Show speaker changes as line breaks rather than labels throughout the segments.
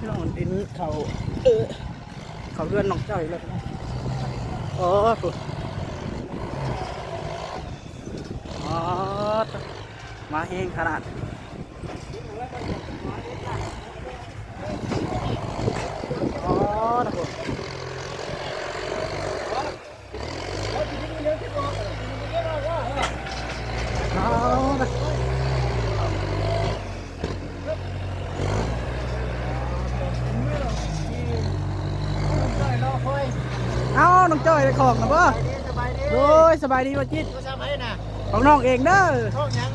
พี่น้องดินเขาเออเขาเรือนน้องจ้อยแล้วน้องโอ้โหอ๋อมาเองขนาดอ๋อนะผมเอานะเอา น้องจ้อยได้ของนะบ่โดยสบายดีบ่จิต
ก็ทำให้น่ะ
ของน้องเองเด้อ
ช่องยัง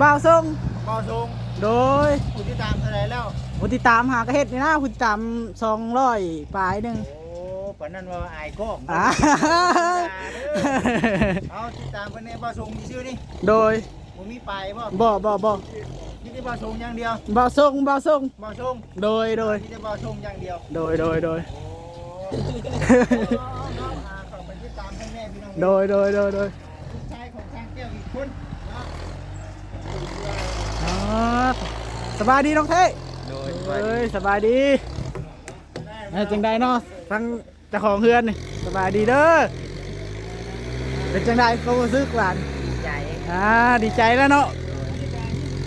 บ่าวทรง
บ่อทรง
โดย
ผู้ที่ตามเท่าไหรแล้ว
ผู้ติดตามหากระเฮ็ดนี่นะผู้ติดตามสองร้อยปลายหนึ่ง
โอ้ปานนั้นว่าอายกล้อง
อ่า
เอาติดตามเพิ่นในบ่อทรงมีชื่อนี่
โดย
บ่มีปลายบ่
บ่บ่บ่
มีแต่บ่อทรงอย่างเดียว
บ่าวทรงบ่าวทรง
บ่อทรง
โดยโดย
มีแต่บ่อทรงอย่างเดียว
โดยโดยโดย
โอ้น้องอาเข้าไปติดตามเพิ่นแม่พี่น้อง
โดยโดยโดยโดย
ลูกชายของทางแก้วอีกคนเนาะ
อ๋อสบายดีน้องเท่
โดย
เอ้ยสบายดีเอ้ยจังใดเนาะทั้งเจ้าของเฮือนนี่สบายดีเด้อเป็นจังใดเขาก็ซื้อหลาน
ใหญ่
อ่าดีใจแล้วเนาะ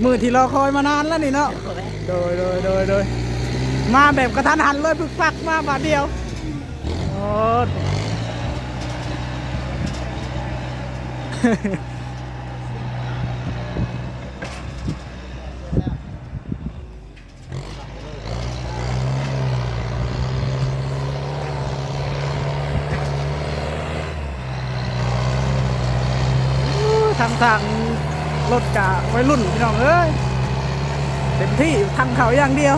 มือที่รอคอยมานานแล้วนี่เนาะโดยโดยโดยโดยมาแบบกระทันหันเลยพึกพักมาบาทเดียว อ้ทางทางรถกะไว้รุ่นพี่น้องเอ้ยเต็มที่ทางเขาอย่างเดียว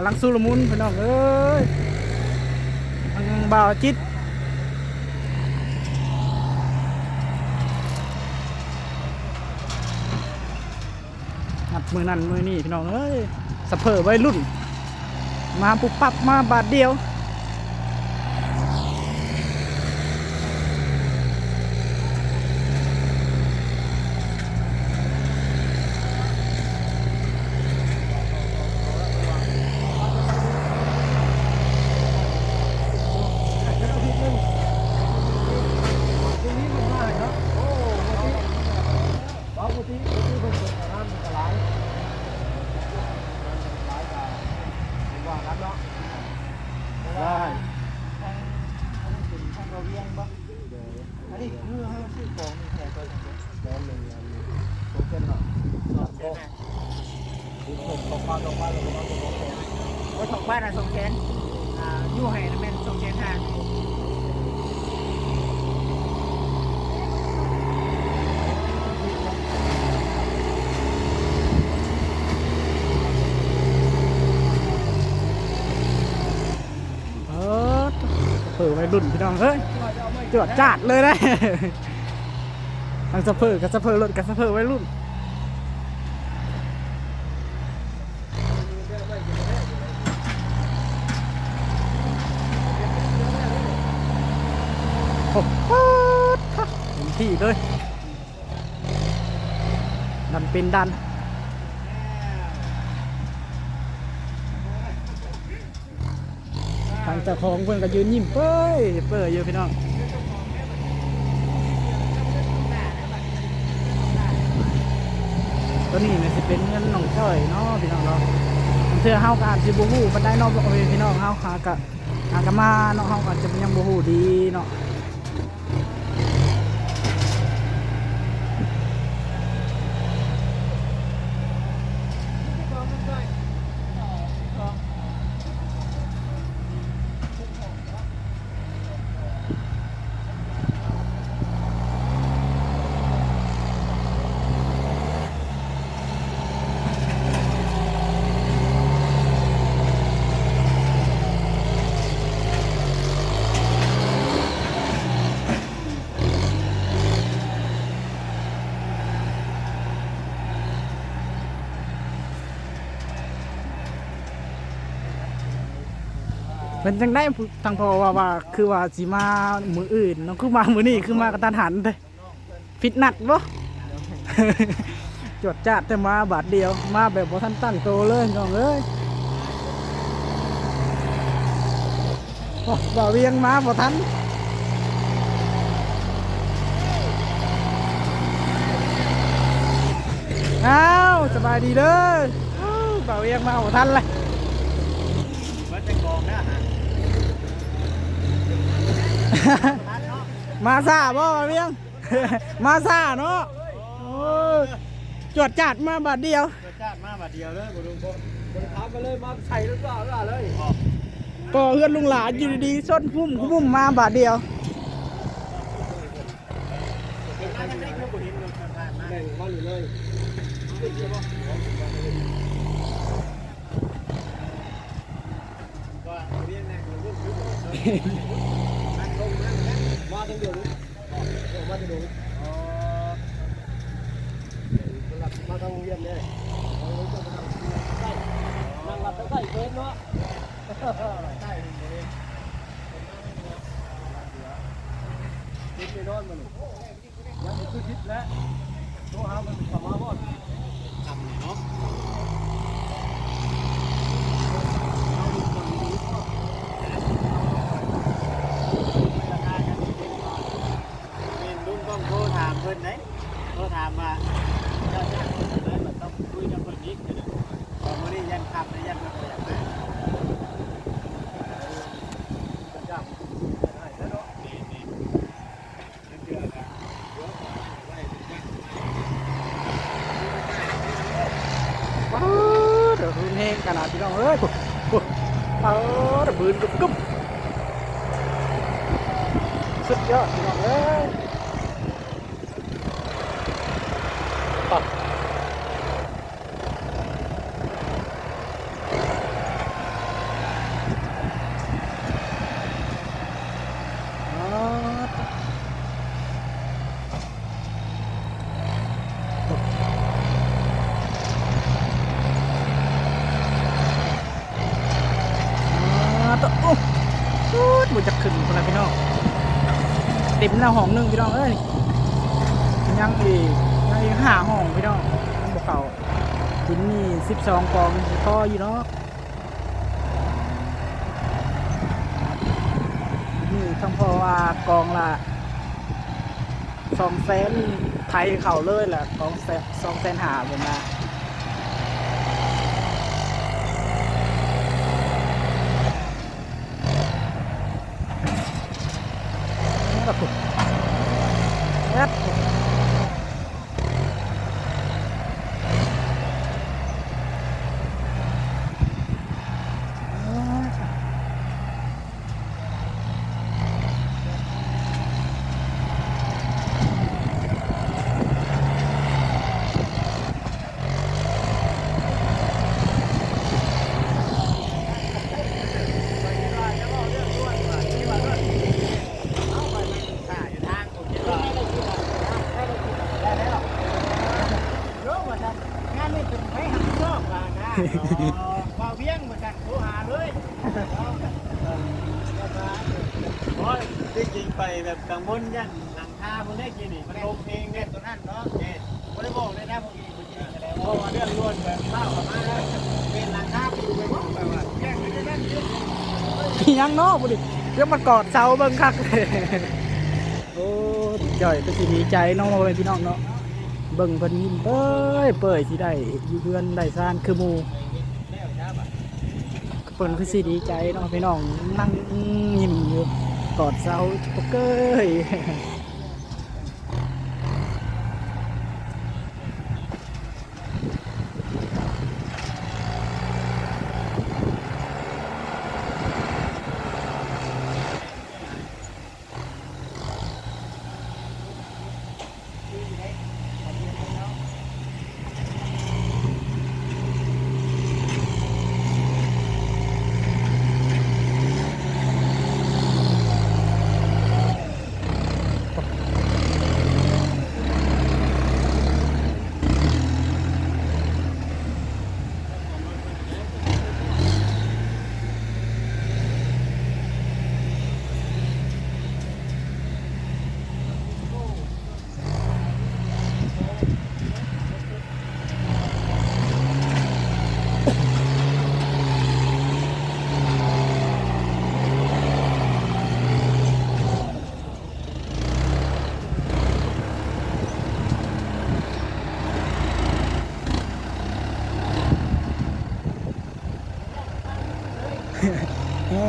กำลังสู้ละมุนพี่น้องเอ้ยทางบ่าวจิตนับมือนั่นมือนี่พี่น้องเอ้ยสะเพอไว้รุ่น มาปุบปับมาบาทเดียว
ได้ทางเราเวียงบ่อันนี้คือให้ซื้อของนี่แค่ตัวเดียวเลยอันนี้โอเคเนาะสองโต๊ะผมตกมาตกมาเลยตกมาตกมาโอ้ถกบ้านอะสองแสนอ่ายู่ให้นั่นเป็นสองแสนห้า
เออเผื่อไว้ รุ่นพี่น้องเฮ้ยจวดจาดเลยนะทั้งสะเพอกับสะเพอรถกับสะเพอไว้รุ่นโอ้โหเต็มที่เลยดันเป็นดัน ทางเจ้าของเพื่อนก็ยืนยิ้มเป้ยเป้ยอยู่พี่น้องตัวนี้เนี่ยสิเป็นเงินน้องจ้อยเนาะพี่น้องเนาะเธอเฮาก็อาจสิบ่ฮู้ปานได้นาะบ่เอาไว้พี่น้องเฮาหากะหากะมาเนาะเฮาก็อาจจะยังบูฮู้ดีเนาะ เป็นจังได๋ทางพอว่าว่าคือว่าสิมามืออื่นเนาะคือมามือนี้คือมากระทันหันเด้ผิดนัดบ่จวดจัดแต่มาบาทเดียวมาแบบบ่ทันตั้งโตเลยน้องเอ้ยโอ้บ่าวเวียงมาบ่ทันอ้าวสบายดีเด้ออ้าวบ่าวเวียงมาบ่ทันเลย
มันเป็นกองนะฮะ
มาซาบ่บ่าวเวียง มาซาเนาะโอ้ยจวดจัดมาบาทเดียว
รสชาติมาบาทเดียวเลยบุรุษคนคนทำมาเลยมาใส่หรือเปล่าหรือเปล่าเลย
ก็เพื่อนลุงหลานอยู่ดีๆส้นพุ่มพุ่มมาบาทเดียว
เนั่งมาตั้งเดียวนี้มาตั้งเดียวนี้อ๋อมาทางโรงเรียนเนี่ยนั่งรับตั้งแต่เกินเนาะใช่เลยคิดไปนอนมันยังไม่คือคิดแล้วโทรหามันสมาบ่ทำเนาะ เป็นรุ่นต้องโทรถามเพิ่นไหนโทรถามว่าเจ้าจ้างคนไหนมันต้องคุยกับคนนี้กันพอมื้อนี้ยันคำได้ยันมาเลยนะจ้างได้แล้วเนาะนี่นี่เดือนละเดี๋ยวไว้จ้าง
ว้าวเดี๋ยวรุนแรงขนาดพี่น้องเอ้ยปุ๊บปุ๊บเออเดี๋ยวปืนกึบกึบสุดยอดพี่น้องเอ้ยปับอ๋ออ๋อตัวโอ้ตูดมันจะขึ้นคนละพี่น้อง เต็มหน้าห้องหนึ่งพี่น้องเอ้ยยังอีกยังอีกห้าห้องพี่น้องมันบอกเขาหินนี่สิบสองกองพออยู่เนาะนี่ทั้งพอว่ากองละสองแสนไทยเข่าเลยแหละกองแสนสองแสนหาผมนะนี่ก็ถูกแอด
哦ว่าเวียงมาจากโทรหาเลยโอ้ยจริงๆไปแบบ กังวลยันหลังคาพวกนี้กินนี่มันลงเพลงเนี่ยตัวนั้นเนาะเนี่ยไม่ได้บอกเลยนะพวกนี้พวกนี้กันแล้วเพราะว่าเรื่องล้วนแบบเล่ากับมาแล้วเป็นหลังคาไปดูไปบอกแบบว่าแย่งกันได้นั่นเยอะ
ยังเนาะบุดิเดี๋ยวมากอดเสาเบิ่งคักเลยโอ้จ่อยเป็นสิดีใจน้องเลยพี่น้องเนาะเบิ่งเพิ่นยิ้มเป้ยเป้ยที่ได้อยู่เพื่อนได้ซ่านคือมู่
แล้วจ้าบ่ะ
เพิ่นคือสิดีใจเนาะพี่น้องนั่งยิ้มอยู่ กอดเสาปกเกย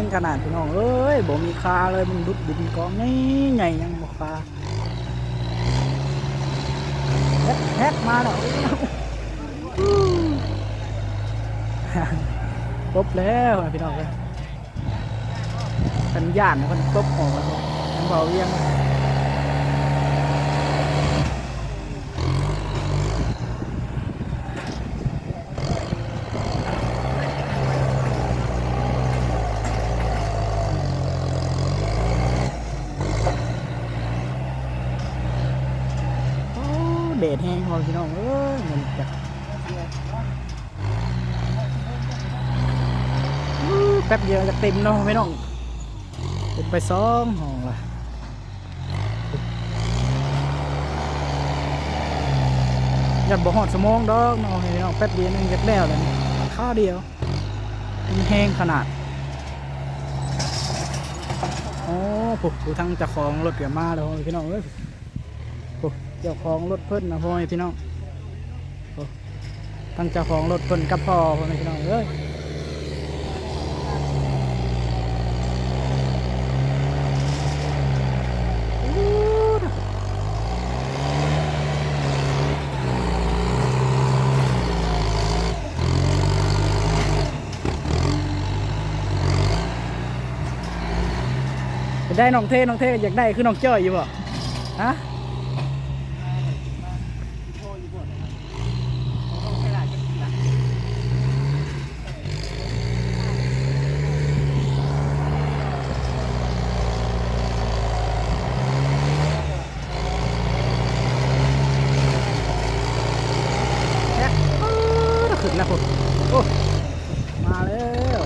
งขนาดพี่น้องเอ้ยบ่มีคาเลยมันดุดดินกองนี่ไงยังบ่คาแฮกแฮกมาแล้วตบแล้วพี่น้องเลยสัญญาณมันตบออกมาเลยมันเบาเรียงโอ้เดดแห้ง พอพี่น้องเอ้ยมันจะอู้แป๊บเดียวจะเต็มเนาะไม่ต้องเต็มไปสองห้องละอย่าบอกหอดสมองดอกเนาะพี่น้องแป๊บเดียวนึงจะแล้วเลยข้าวเดียวมันแห้งขนาดโอ้โหดูทั้งเจ้าของรถเกี่ยมาแล้วพี่น้องเอ้ย เจ้าของรถเพิ่นนะพ่อแม่พี่น้องทั้งเจ้าของรถเพิ่นกับพ่อพ่อแม่พี่น้องเอ้ยได้น้องเท่น้องเท่อยากได้คือน้องจ้อยอยู่บ่ฮะเนี่ยปื๊ดขึ้นแล้วผมโอ้มาแล้ว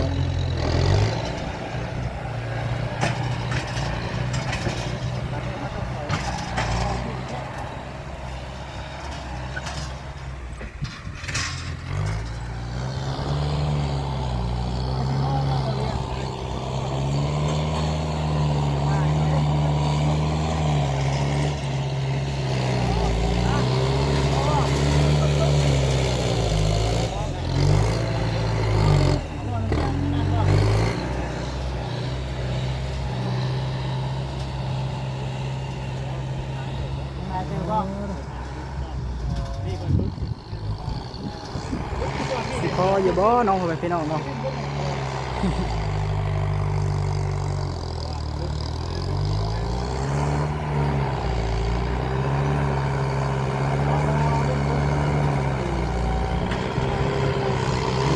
สิพ อยู่บ่น้องพ่อแม่พี่น้องเนาะ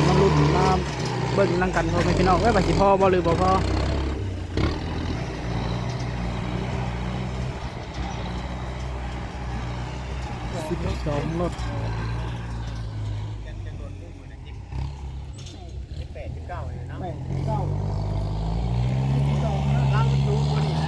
มาลุ้นมาเบิ่งนั่งกันพ่อแม่พี่น้องเอ้ยว่าสิพ่อบ่หรือบ่พ่อสิบสองรถ
แปดสิบเก้าเลยเนาะ
แปดเก้า
ล้างประตูคนไหน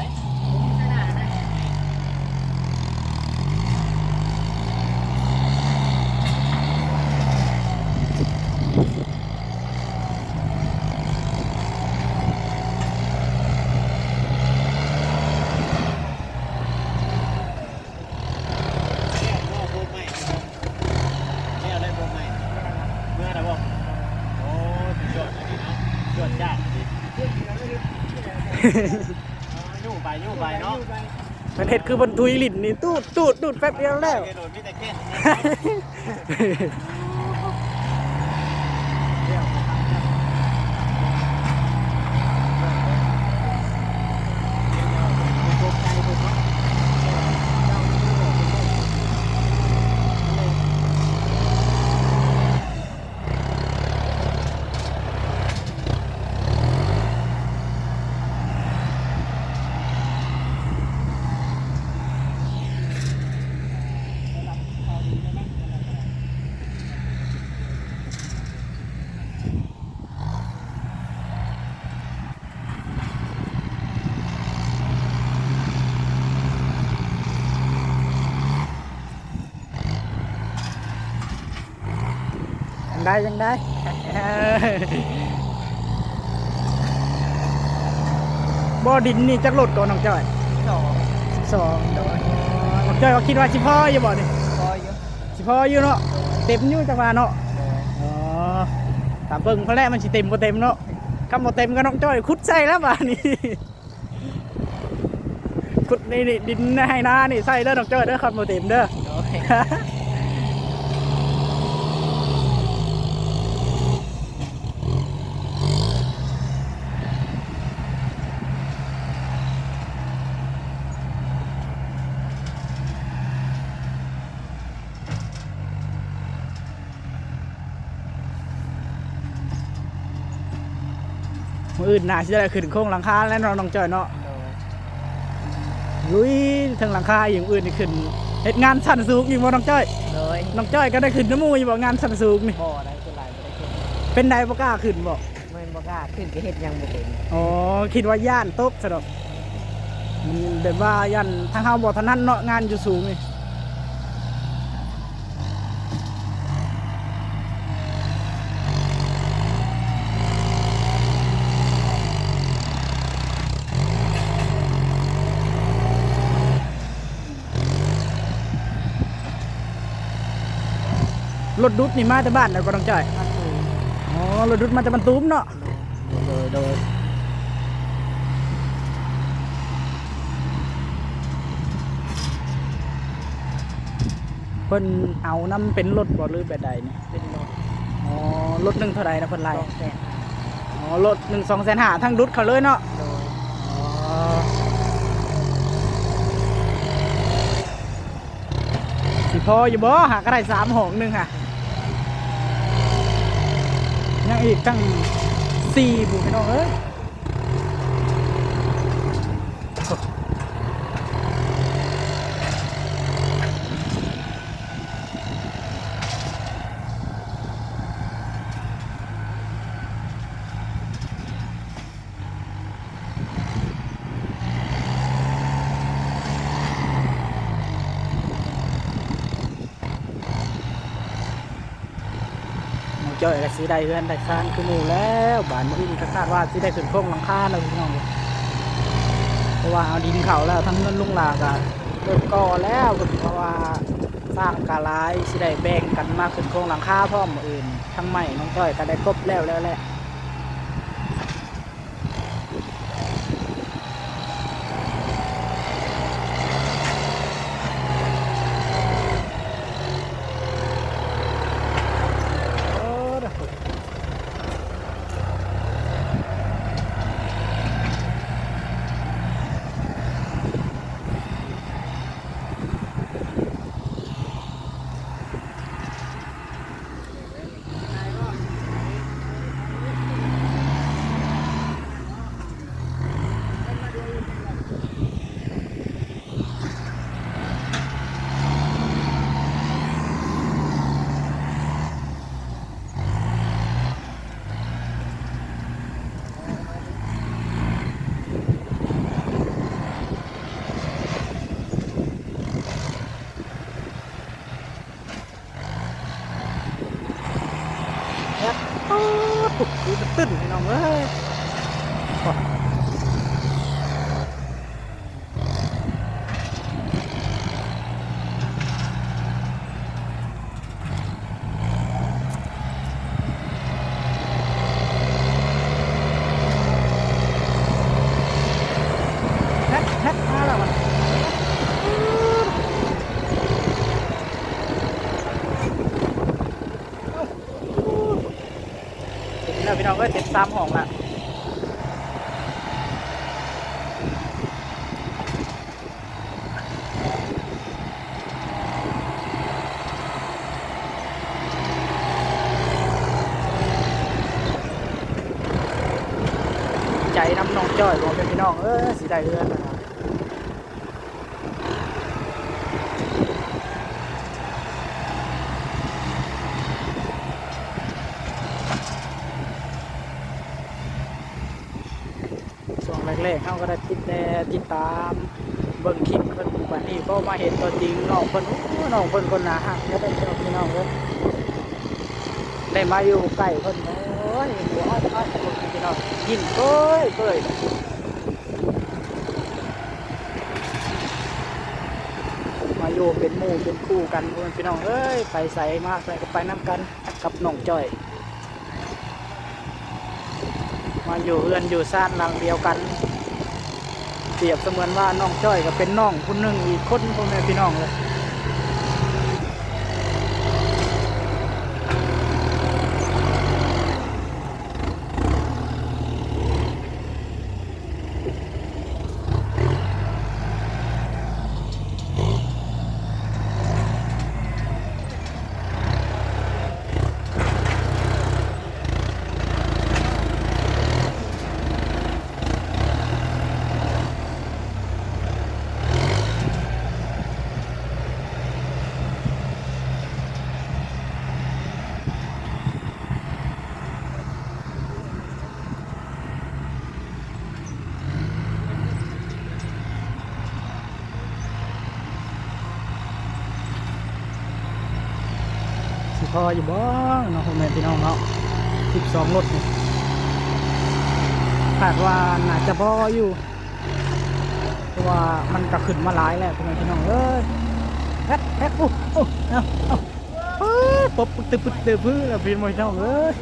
เนี่ยอะไรโบใหม่เมื่อไรบ่โอ้ยอดเลยเนาะยอดจ้าดิ ยู่ไปยู่ไปเนาะ
เป็นเห็ดคือบนทุยลิ้นนี่ตูดตูดตูดแป๊บเดียวแล้ว
โดนพี่ตะเก้น
ยังได้ยังได้บ่อดินนี่จักรถก่อนน้องจ้อย
สอง
สองเดี๋ยวน้องจ้อยก็คิดว่าสิพ่ออยู่บ่นี่
คอยอยู่
สิพ่ออยู่เนาะเต็มอยู่จังหวะเนาะอ๋อตามเพิ่งเพราะแรกมันสิเต็มบ่เต็มเนาะคำบ่เต็มก็น้องจ้อยขุดใส่แล้วบ้านี่ขุดนี่นี่ดินให้นานี่ใส่เด้อน้องจ้อยเด้อคำบ่เต็มเด้อ อื่นน่าสิได้ขึ้นโครงหลังคาแล้วเนาะน้องจ้อยเนาะ
ดย
ลุยถึงหลังคาอย่างอื่นนี่ขึ้นเฮ็ดงานชั้นสูงอีกบ่น้องจ้อย
โดย
น้องจ้อยก็ได้ขึ้นน้ำมูอยู่บ่งานชั้นสูงนี่
บ่ได้คือหลายบ่ได้ขึ้น
เป็นไดบ่กล้าขึ้นบ่
แม่นบ่กล้าขึ้นก็เฮ็ดยังบ่เป็น
อ๋อคิดว่าย่านตกซะดอกมันแบบว่าย่านทางเฮาบ่ถนัดเนาะงานอยู่สูงนี่ รถดุดนี่มาแต่บ้านแล้วก็ต้องจ่าย
ถ้าสูง
อ๋อรถดุดมาแต่บรรทุมเนาะ
โดยโดย
เพิ่นเอาน้ำเป็นรถบ่หรือแบบใดนี่
เป็นรถ
อ๋อรถหนึ่งเท่าไรนะเพิ่นไล่
สองแสน
อ๋อรถหนึ่งสองแสนหาทั้งดุดเขาเลยเนาะ
โดย
อ๋อสิพออยู่บ่หาก็ได้สามหองหนึ่งค่ะ ยังอีกตั้งสี่บุพี่น้องเอ้ย จ้อยก็สิได้เฮือนได้ซานคือหมู่แล้วบ้านมื้อนี้ก็คาดว่าสิได้ขึ้นโครงหลังคาแล้วพี่น้องเพราะว่าเอาดินเขาแล้วทั้งเงินลุงลากอะเริ่มก่อแล้วเพราะว่าสร้างกาลายสิได้แบ่งกันมาขึ้นโครงหลังคาพร้อมออื่นทั้งใหม่น้องจ้อยก็ได้ครบแล้วแล้วแหละ โอ้เด้อแอบโอ้ปุ๊บดูมันตื้นพี่น้องเอ้ยโอ้แฮกแฮกมาแล้วมัน ถึงแล้วพี่น้องก็เจ็ดสามห้องละใจน้ำน้ อเป็นพี่น้องเออสิได้เรือนนะครับช่วงแรกๆเขาก็ได้ติดแต่ติดตามเบิ่งคลิปเพิ่นวันนี้ก็มาเห็นตัวจริงน้องเพิ่นโอ้น้องเพิ่นคนหนาหักแล้วได้เจอพี่น้องเพิ่นได้มาอยู่ใกล้เพิ่นโอ้ยหัวอ้อยอ้อยพี่น้องยินเอ้ยเอ้ยมาอยู่ เป็นหมู่เป็นคู่กันเพิ่นพี่น้องเอ้ยไปใส่มากใส่ก็ไปน้ำกันกับน้องจ้อย มาอยู่เอือนอยู่ซ่านหลังเดียวกันเปรียบเสมือนว่าน้องจ้อยก็เป็นน้องคนหนึ่งอีกคนพ่อแม่พี่น้องเลย ออยู่บ่เนาะพ่อแม่พี่น้องเนาะสิบสองรถนี่คาดว่าน่าจะพออยู่เพราะว่ามันก็ขึ้นมาหลายแล้วพ่อแม่พี่น้องเอ้ยแฮกแฮกโอ้โอ้เอาเอาปบปึ๊ดตึ๊บปึ๊ดตึ๊บพื้นแล้วพี่น้องเอ้ย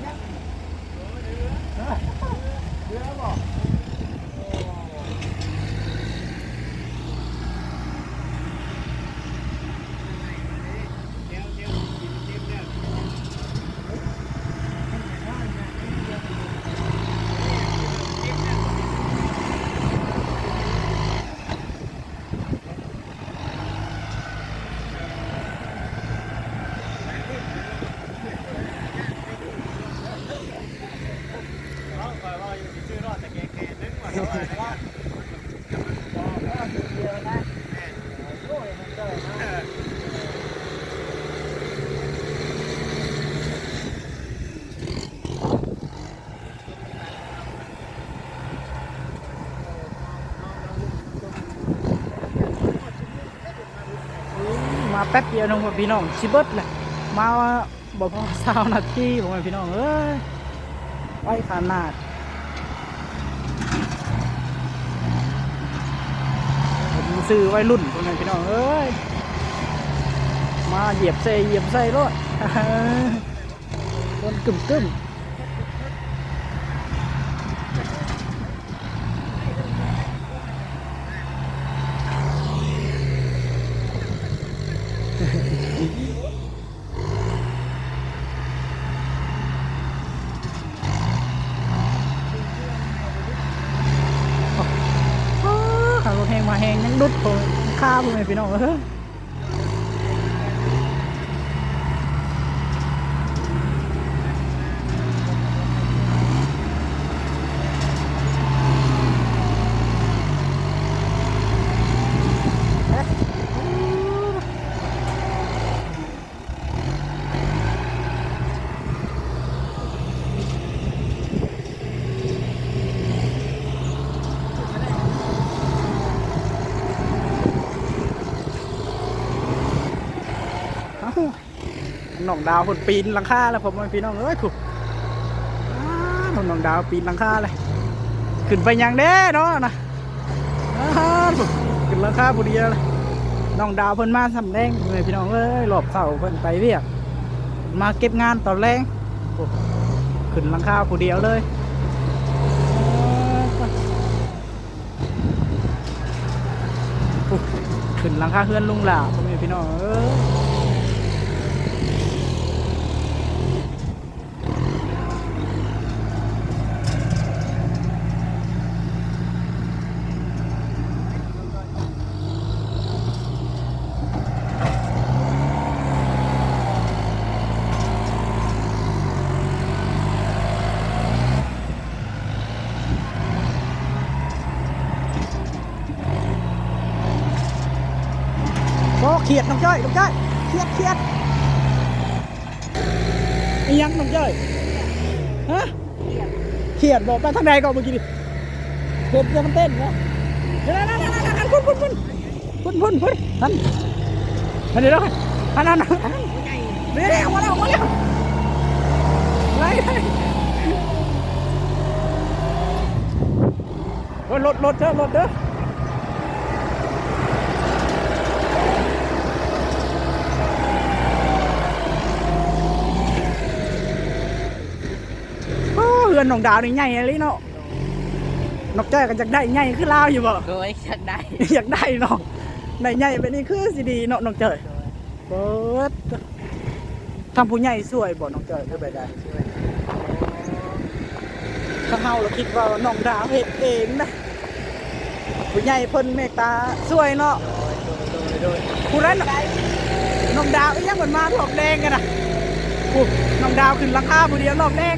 แป๊บเดียวน้องพี่น้องชิเบิดเลยมาบ่พอสาวนาทีพ่อแม่พี่น้องเอ้ยไว้ขนาดผมซื้อไว้รุ่นพ่อแม่พี่น้องเอ้ยมาเหยียบใส่เหยียบใส่รถคนกึ่มกึ่มอ้าวขับรถแหงมาแหงยังดุดผมข้าพ่อแม่พี่น้องเอ้ย องดาวคนปีนหลังคาแล้วผมว่าพี่น้องเอ้ยถูกอ้าวน้องดาวปีนหลังคาเลยขึ้นไปยังเด้เนาะนะขึ้นหลังคาพอดีเลยน้องดาวเพิ่นมาสำแดงเลยพี่น้องเอ้ยหลบเสาเพิ่นไปเรียกมาเก็บงานตอนแรงขึ้นหลังคาผู้เดียวเลยขึ้นหลังคาเพื่อนลุงหล่าพ่อแม่พี่น้องเอ้ย งจ้อยน้องจ้อยเขียดเขียดอียังน้องจ้อยฮะเขียดบอกไปทางใดก่อนเมื่อกี้ดิเห็นจะมันเต้นเนาะเดี๋ยวนั่นนั่นนั่นนั่นพุ่นพุ่นพุ่นพุ่นพุ่นพุ่นนั่นนั่นเดี๋ยวนะนั่นนั่นนั่นเดี๋ยวเดี๋ยวมาแล้วมาแล้วไล่ไล่เออรถรถเด้อรถเด้อ โอ้เรือนของดาวนี่ใหญ่เลยเนาะ
โด
นกจ้อยก็อยากได้ใหญ่คือลาวอยู่บ่
โดยชักได้
อยากได้เนาะได้ใหญ่ไปนี่คือสิดีเนาะน้องจ้อยเปิดทำผู้ใหญ่สวยบ่น้องจ้อยคือแบบใดถ้าเฮาเราคิดว่าน้องดาวเฮ็ดเองนะผู้ใหญ่เพิ่นเมตตาสวยเนาะ
โดย
ผู้นั้นน่ะน้องดาวอีหยังมันมารอบแดงกันน่ะผู้น้องดาวขึ้นราคาผู้เดียวรอบแดง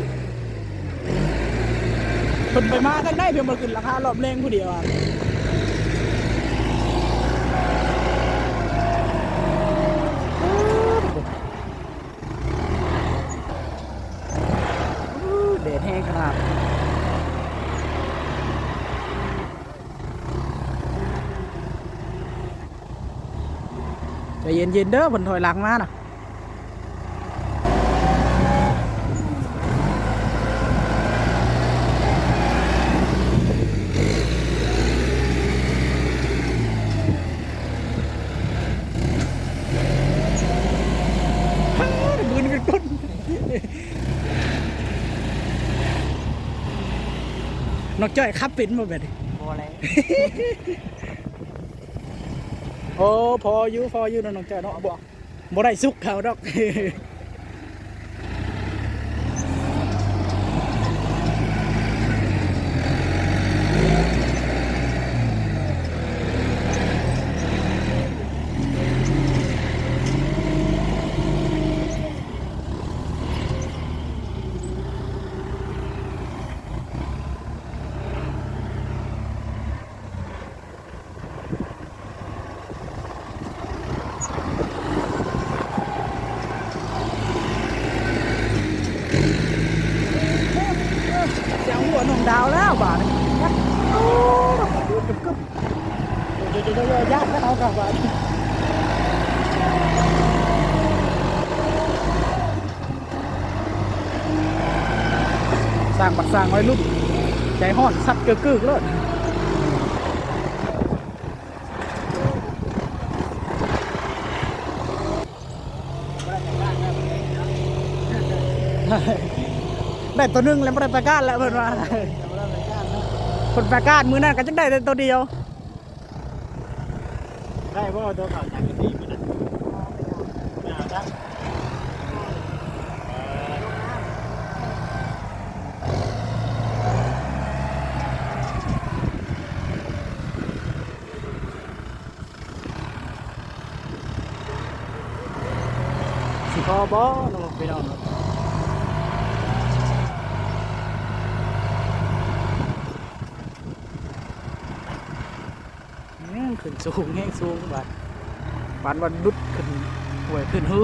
เพิ่นไปมากันได้เพียงมาขึ้นราคารอบแรงผู้เดียวอะเดดแห้งขนาดใจเย็นๆเด้อบนถอยหลังมาน่ะฮ่าบืนกันก้น นอกจ้อยขับเป็นมาแบบนี้
โบอะไร
โอ้พออยู่พออยู่เนาะน้องจ้อยเนาะบ่บ่ได้สุกเขาดอก เสียงหัวน้องดาวแล้วบาดนี้โอ้ดูกึบกึบเดี๋ยวเดี๋ยวเดี๋ยวญาติเขากลับบาดนี้สร้างบักสร้างไว้รุ่นใจห้อนสัตว์ กึกกึกเลยได้ตัวหนึงแล้วไม่ได้ประกาศแล้วเพิ่นว่าคนประกาศมือนั้นก็จังได้แต่ตัวเดียว
ได้เพราะว่าตัวเก่าจากกันดีไปนะไม่เอาจ้ะ
สิพ อบ่น้องพี่น้องขึ้นสูงแห้งสูงบัดบานวันดุดขึ้นหวยขึ้นหู